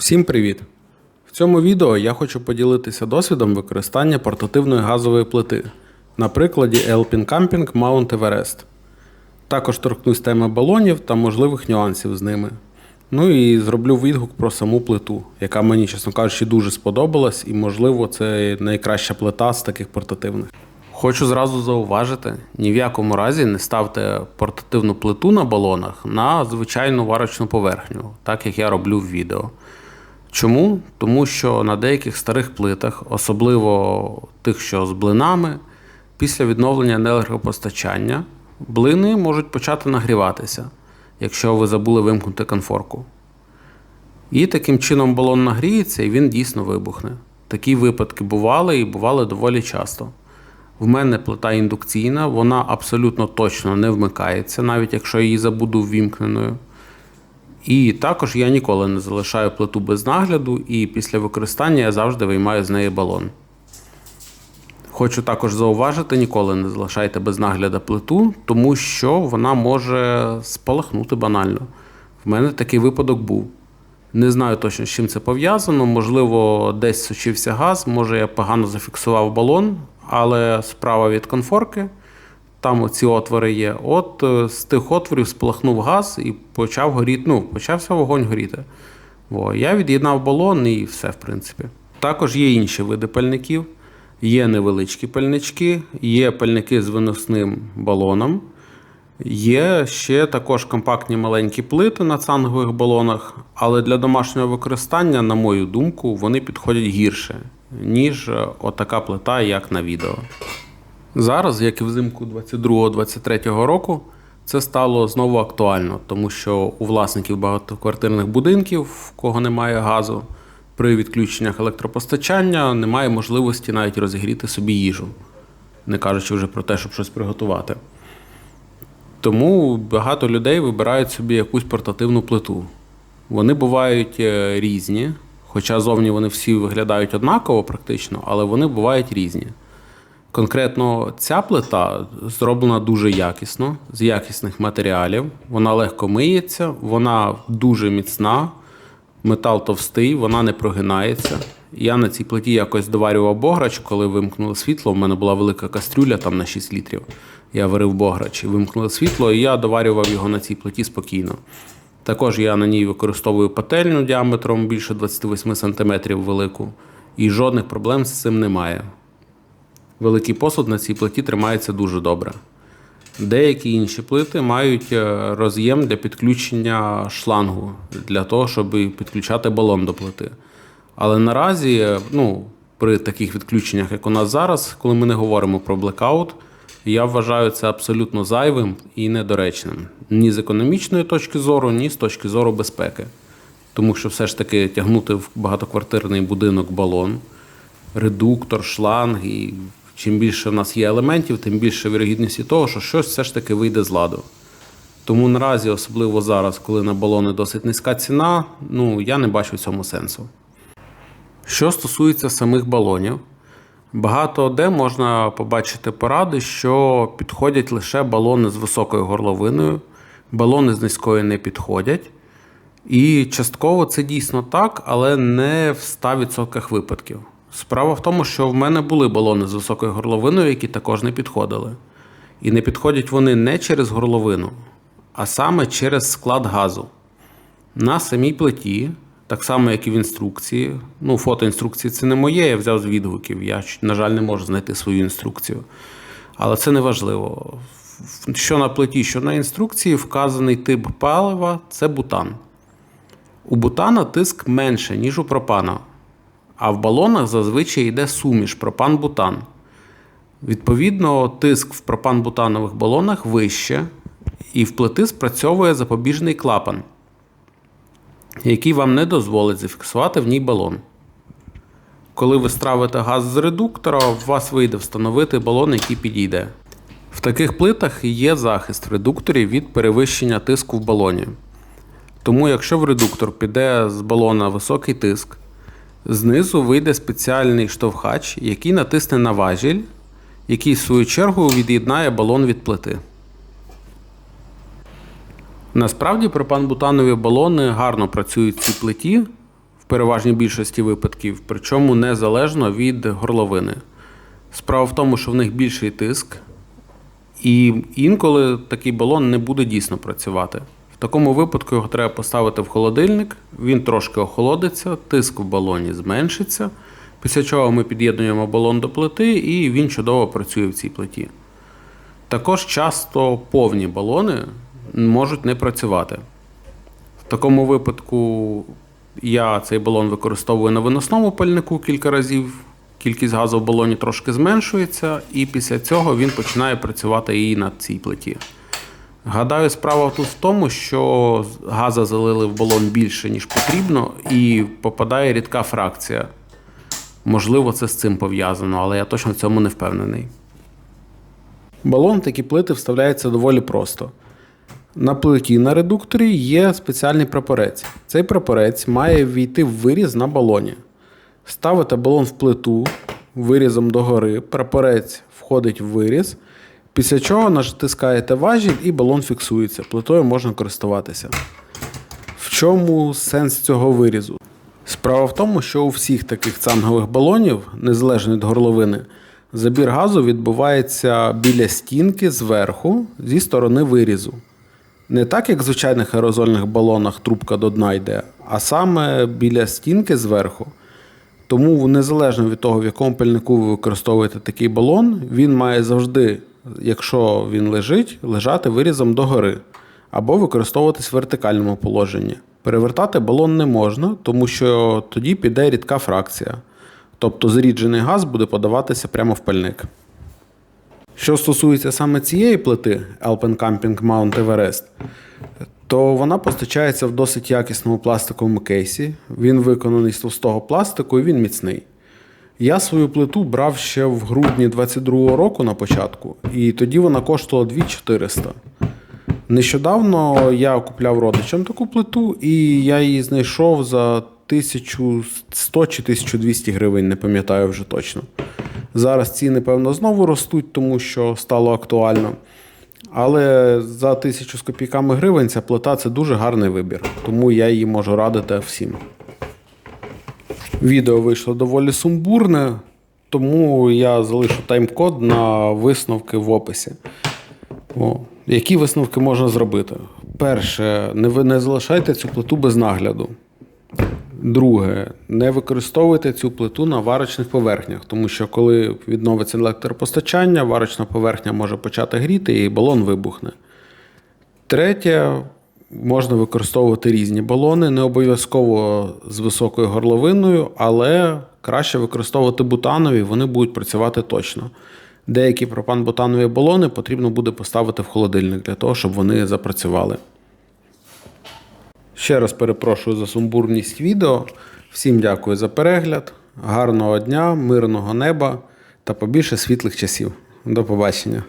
Всім привіт! В цьому відео я хочу поділитися досвідом використання портативної газової плити на прикладі Elpin Camping Mount Everest. Також торкнусь теми балонів та можливих нюансів з ними. Ну і зроблю відгук про саму плиту, яка мені, чесно кажучи, дуже сподобалась, і, можливо, це найкраща плита з таких портативних. Хочу зразу зауважити: ні в якому разі не ставте портативну плиту на балонах на звичайну варочну поверхню, так як я роблю в відео. Чому? Тому що на деяких старих плитах, особливо тих, що з блинами, після відновлення енергопостачання, блини можуть почати нагріватися, якщо ви забули вимкнути конфорку. І таким чином балон нагріється і він дійсно вибухне. Такі випадки бували і бували доволі часто. В мене плита індукційна, вона абсолютно точно не вмикається, навіть якщо я її забуду ввімкненою. І також я ніколи не залишаю плиту без нагляду, і після використання я завжди виймаю з неї балон. Хочу також зауважити, ніколи не залишайте без нагляду плиту, тому що вона може спалахнути банально. В мене такий випадок був. Не знаю точно, з чим це пов'язано. Можливо, десь сочився газ, може я погано зафіксував балон, але справа від конфорки, там оці отвори є. От е, з тих отворів спалахнув газ і почав горіти. Ну, почався вогонь горіти. Во, я від'єднав балон і все, в принципі. Також є інші види пальників. Є невеличкі пальнички, є пальники з виносним балоном. Є ще також компактні маленькі плити на цангових балонах, але для домашнього використання, на мою думку, вони підходять гірше, ніж е, отака плита, як на відео. Зараз, як і взимку 22-23 року, це стало знову актуально, тому що у власників багатоквартирних будинків, в кого немає газу, при відключеннях електропостачання немає можливості навіть розігріти собі їжу, не кажучи вже про те, щоб щось приготувати. Тому багато людей вибирають собі якусь портативну плиту. Вони бувають е, різні, хоча зовні вони всі виглядають однаково практично, але вони бувають різні. Конкретно ця плита зроблена дуже якісно, з якісних матеріалів. Вона легко миється, вона дуже міцна, метал товстий, вона не прогинається. Я на цій плиті якось доварював бограч, коли вимкнули світло. У мене була велика кастрюля там на 6 літрів. Я варив бограч вимкнули світло, і я доварював його на цій плиті спокійно. Також я на ній використовую пательню діаметром більше 28 см велику, і жодних проблем з цим немає. Великий посуд на цій плиті тримається дуже добре. Деякі інші плити мають е, роз'єм для підключення шлангу для того, щоб підключати балон до плити. Але наразі, е, ну, при таких відключеннях, як у нас зараз, коли ми не говоримо про блекаут, я вважаю це абсолютно зайвим і недоречним ні з економічної точки зору, ні з точки зору безпеки. Тому що все ж таки тягнути в багатоквартирний будинок балон, редуктор, шланг і чим більше в нас є елементів, тим більше вірогідності того, що щось все ж таки вийде з ладу. Тому наразі, особливо зараз, коли на балони досить низька ціна, ну я не бачу в цьому сенсу. Що стосується самих балонів, багато де можна побачити поради, що підходять лише балони з високою горловиною, балони з низькою не підходять. І частково це дійсно так, але не в 100% випадків. Справа в тому, що в мене були балони з високою горловиною, які також не підходили. І не підходять вони не через горловину, а саме через склад газу. На самій плиті, так само, як і в інструкції. Ну, фото інструкції це не моє, я взяв з відгуків. Я, на жаль, не можу знайти свою інструкцію. Але це не важливо. Що на плиті, що на інструкції, вказаний тип палива це бутан. У бутана тиск менше, ніж у пропана. А в балонах зазвичай йде суміш пропан-бутан. Відповідно, тиск в пропан-бутанових балонах вище, і в плити спрацьовує запобіжний клапан, який вам не дозволить зафіксувати в ній балон. Коли ви стравите газ з редуктора, у вас вийде встановити балон, який підійде. В таких плитах є захист редукторів від перевищення тиску в балоні. Тому, якщо в редуктор піде з балона високий тиск, Знизу вийде спеціальний штовхач, який натисне на важіль, який в свою чергу від'єднає балон від плити. Насправді пропан-бутанові балони гарно працюють в цій плиті. в переважній більшості випадків, причому незалежно від горловини. Справа в тому, що в них більший тиск, і інколи такий балон не буде дійсно працювати. Такому випадку його треба поставити в холодильник, він трошки охолодиться, тиск в балоні зменшиться. Після чого ми під'єднуємо балон до плити і він чудово працює в цій плиті. Також часто повні балони можуть не працювати. В такому випадку я цей балон використовую на виносному пальнику кілька разів. Кількість газу в балоні трошки зменшується, і після цього він починає працювати і на цій плиті. Гадаю, справа тут в тому, що газа залили в балон більше, ніж потрібно, і попадає рідка фракція. Можливо, це з цим пов'язано, але я точно в цьому не впевнений. Балон такі плити вставляється доволі просто. На плиті на редукторі є спеціальний прапорець. Цей прапорець має ввійти в виріз на балоні. Ставите балон в плиту вирізом догори, прапорець входить в виріз, після чого натискаєте важіль і балон фіксується. Плитою можна користуватися. В чому сенс цього вирізу? Справа в тому, що у всіх таких цангових балонів, незалежно від горловини, забір газу відбувається біля стінки зверху зі сторони вирізу. Не так, як в звичайних аерозольних балонах трубка до дна йде, а саме біля стінки зверху. Тому незалежно від того, в якому пальнику ви використовуєте такий балон, він має завжди, якщо він лежить, лежати вирізом догори або використовуватись в вертикальному положенні. Перевертати балон не можна, тому що тоді піде рідка фракція. Тобто зріджений газ буде подаватися прямо в пальник. Що стосується саме цієї плити Alpen Camping Mount Everest, то вона постачається в досить якісному пластиковому кейсі. Він виконаний з товстого пластику і він міцний. Я свою плиту брав ще в грудні 22-го року на початку, і тоді вона коштувала 2400. Нещодавно я купляв родичам таку плиту, і я її знайшов за 1100 чи 1200 гривень, не пам'ятаю вже точно. Зараз ціни, певно, знову ростуть, тому що стало актуально. Але за тисячу з копійками гривень ця плита це дуже гарний вибір, тому я її можу радити всім. Відео вийшло доволі сумбурне, тому я залишу тайм-код на висновки в описі. О, які висновки можна зробити? Перше, не, ви не залишайте цю плиту без нагляду. Друге, не використовуйте цю плиту на варочних поверхнях, тому що коли відновиться електропостачання, варочна поверхня може почати гріти і балон вибухне. Третє, можна використовувати різні балони, не обов'язково з високою горловиною, але краще використовувати бутанові, вони будуть працювати точно. Деякі пропан-бутанові балони потрібно буде поставити в холодильник для того, щоб вони запрацювали. Ще раз перепрошую за сумбурність відео. Всім дякую за перегляд. Гарного дня, мирного неба та побільше світлих часів. До побачення.